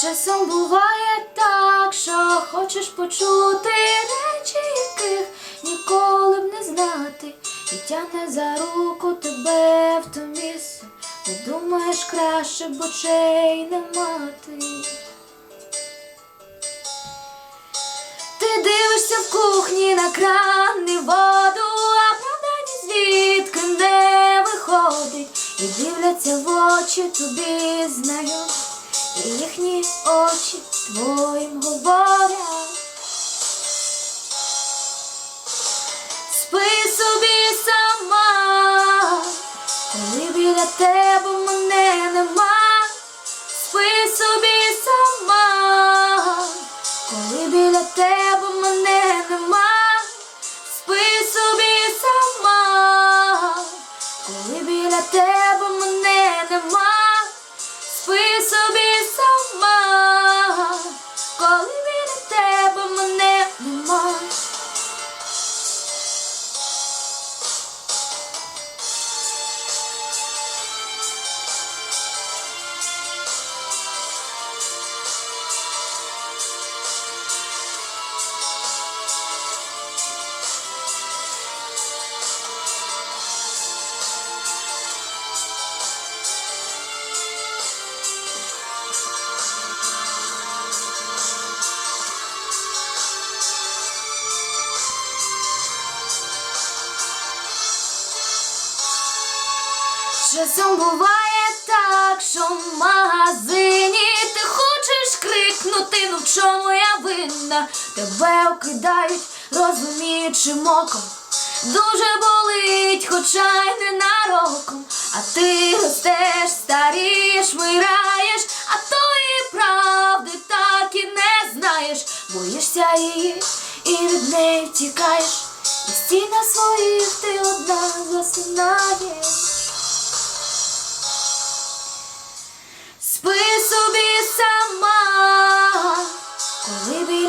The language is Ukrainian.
Часом буває так, що хочеш почути речі, яких ніколи б не знати, і тягне за руку тебе в то місце, де думаєш краще б очей не мати. Ти дивишся в кухні на кран і воду, а правда ні звідки не виходить, і дивляться в очі тобі знайомі, їхні очі твоїм говорять. Спи собі сама, коли біля тебе мене нема, спи собі сама, коли біля тебе мене нема, спи собі сама, коли біля тебе коли Часом буває так, що в магазині ти хочеш крикнути, ну в чому я винна, тебе окидають, розуміючим оком. Дуже болить, хоча й не нароком, а ти ростеш, старієш, мираєш, а тої правди так і не знаєш, боїшся її і від неї втікаєш, і в стінах своїх ти одна засинаєш.